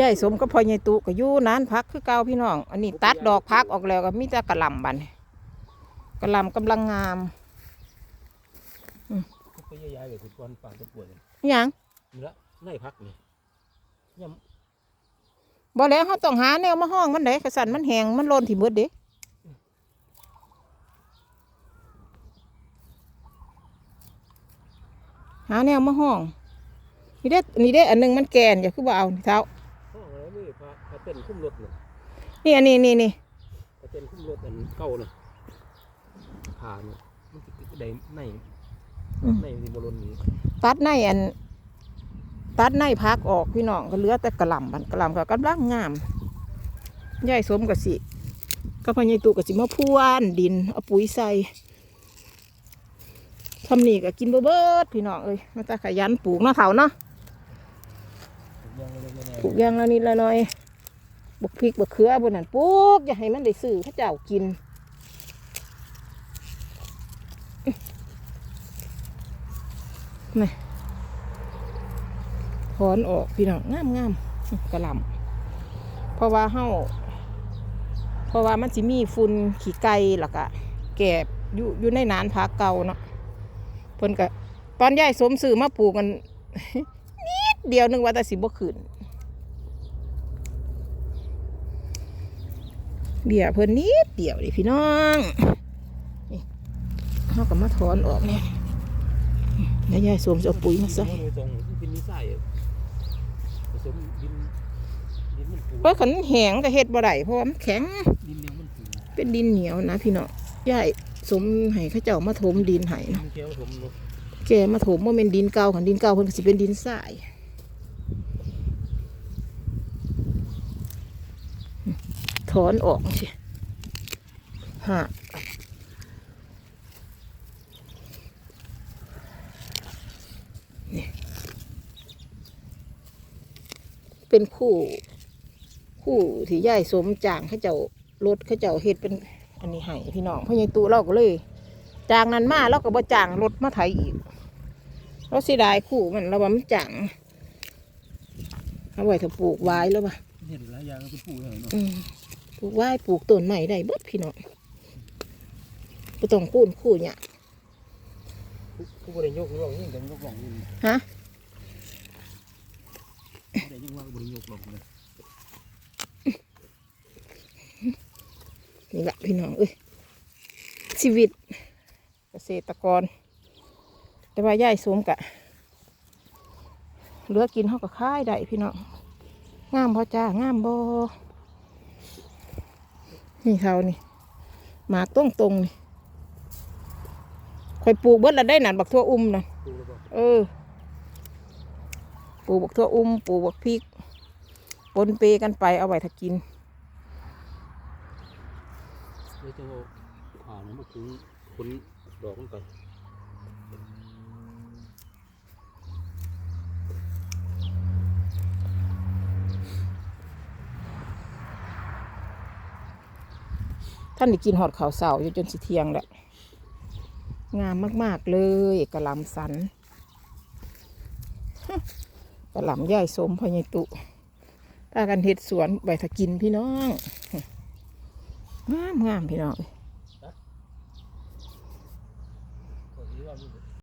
ยายสมก็พอใหญ่ตุก็อยู่นานพักคือเก่าพี่น้อง อันนี้ตัดดอกพักออกแล้วก็มีแต่กระหลำบัดนกระหลำกำลังงามไปย้ายๆไปคุณก้อนป่าตะปวดอิหยังนี่ละไล่พักนี่ย่บ่แล้วเขาต้องหาแนวมาห้องมันได้กระสันมันแหงมันโลนที่เบิดเด้หาแนวมาห้อง นี่เด้นี่เด้อันหนึงมันแกนอย่าคือบ่เอานี่เท้าำห้องอะไรไม่พาพาเต้นคุ้มรถเนี่ยนี่อันนี้นี่นี่พาเต้นคุ้มรถอันเก่าเนี่ยผ่านเนี่ยมันจะได้ในในที่บรนนี้ตัดในอัน ตัดในพักออกพี่น้องก็เหลือแต่กระหล่ำมันกระหล่ำก็กำลังงามยายสมกับสิก็พอใหญตุกับสิมาพรวนดินเอาปุ๋ยใส่ทำนี่ก็กินเบ่เบิดพี่น้องเอ้ยมาตาขยันปลูกเนาะเถาเนาะ ยังเล็กๆน้อย ปลูกยางละนิดละหน่อยบักพริกบักเขือบนนั้นปลูกอย่าให้มันได้ซื้อเขาเจ้ากินนี่ถอนออกพี่น้องงามงามกระลำเพราะว่าเฮาเพราะว่ามันสิมีฝุ่นขี้ไก่แล้วก็แกบอยู่อยู่ในนานพักเก่าเนาะเพิ่นก็ตอนยายสมซื้อมาปลูกกัน เดียวนึงว่าแต่สิบ่ขึ้นเบี้ยเพิ่นนิดเดียวดิพี่น้องนี่เขาก็มาถอนออกเนี่ยแล้วยายสวมจะเอาปุ๋ยมาใส่ตรงมันเป็นนิสัยผสมดินดินมันปูเพราะขันแหงก็เฮ็ดบ่ได้เพราะว่ามันแข็งดินเหนียวมันปูเป็นดินเหนียวนะพี่น้องยายสมให้เขาเจ้ามาถมดินให้นาะนเคี้ยวผสมะแกมาถมว่าเป็นดินเก่าขันดินเก่าเพิ่นก็สิเป็นดินทราย ถอนออกสิฮะนี่เป็นคู่ คู่ที่ยายสมจางเขาเจ้ารถเขาเจ้าเฮ็ดเป็น อันนี้ให้พี่น้องเพราะยายตูเราก็เลย จางนั้นมาเราก็บ่จางรถมาไถอีกเราเสียดายคู่มันเราว่ามันจางเอาไว้ถ้าปลูกไว้แล้วป่ะเห็นหลายอย่างก็เป็นปูเลยเนาะอืมป ลูกไว้ปลูกต้นใหม่ได้เบิดพี่น้องบ่ต้องคูนคู่เนี่ยผู้บริโยกร่องนี่กันยกร่องนี่ฮะแต่ยังว่าบริโยกร่องเลยนี่แหละพี่น้องเอ้ยชีวิตเกษตรกร แต่ว่าย่ายสวมกะเหลือกินเขาก็ค่ายได้พี่น้องงามพอจ้างามบอ นี่เขานี่หมากตรงตรงนี่คอยปลูกเบิดละได้หนันบักทั่วอุ้มนะเออ ปลูกบักทั่วอุ้มปลูกบักพริกปนเปกันไปเอาไว้ถ้ากินเลยจะเอาผ่านมาคุ้นคุ้นดอกมันไป ท่านได้กินหอดข่าวเสาอยู่จนสิเทียงแหละงามมากๆเลยกระลำสันกระลำใหญ่สมพอใหญตุถ้ากันเห็ดสวนใบถะกินพี่น้อง งามงามพี่น้อง